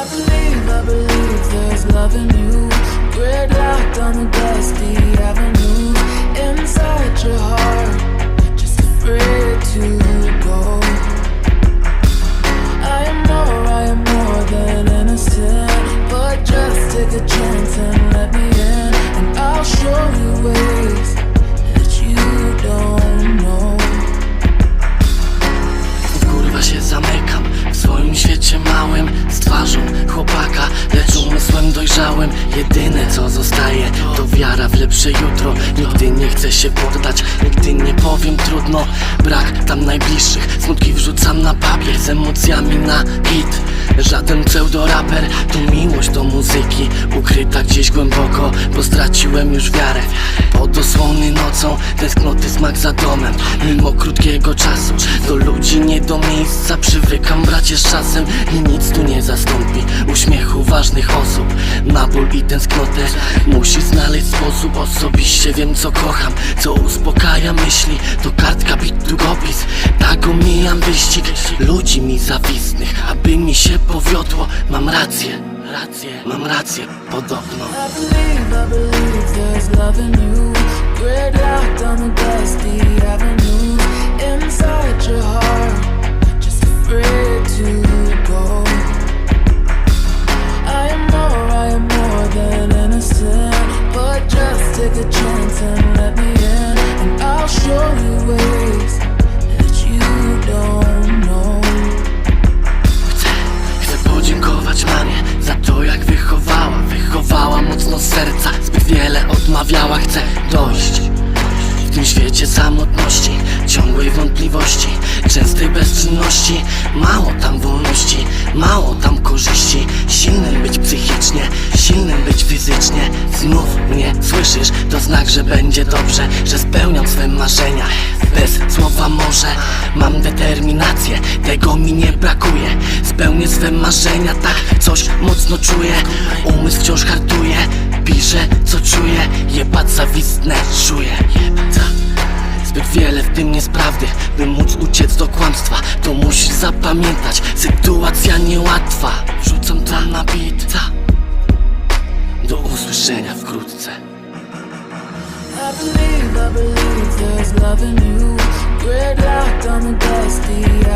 I believe, I believe there's love in you. Gridlocked on the dusty avenue. Małym Z twarzą chłopaka, lecz umysłem dojrzałym. Jedyne co zostaje to wiara w lepsze jutro. Nigdy nie chcę się poddać, nigdy nie powiem trudno. Brak tam najbliższych, smutki wrzucam na papier Z emocjami na hit Żaden pseudoraper, to miłość do muzyki Ukryta gdzieś głęboko, bo straciłem już wiarę. Pod osłony nocą, tęsknoty smak za domem. Mimo krótkiego czasu, do ludzi nie do miejsca Przywykam bracie z czasem i nic tu nie zastąpi Uśmiechu ważnych osób, na ból i tęsknotę Musi znaleźć sposób, osobiście wiem co kocham Co uspokaja myśli, to kartka bit długopis Tak omijam wyścig. Ludzi mi zawistnych Aby mi się powiodło, mam rację Rację, mam rację, podobno. I believe, I believe there's love in you. Gridlocked on the dusty avenue. Z serca, zbyt wiele odmawiała Chcę dojść. W tym świecie samotności Ciągłej wątpliwości, częstej bezczynności. Mało tam wolności, mało tam korzyści. Silnym być psychicznie, silnym być fizycznie. Znów mnie słyszysz, to znak, że będzie dobrze Że spełniam swe marzenia. Bez może. Mam determinację, tego mi nie brakuje. Spełnię swe marzenia, tak coś mocno czuję. Umysł wciąż hartuje, piszę co czuję. Jebać zawistne czuję. Zbyt wiele w tym jest prawdy, by móc uciec do kłamstwa. To musisz zapamiętać, sytuacja niełatwa I believe, I believe there's love in you. Gridlocked on the dusty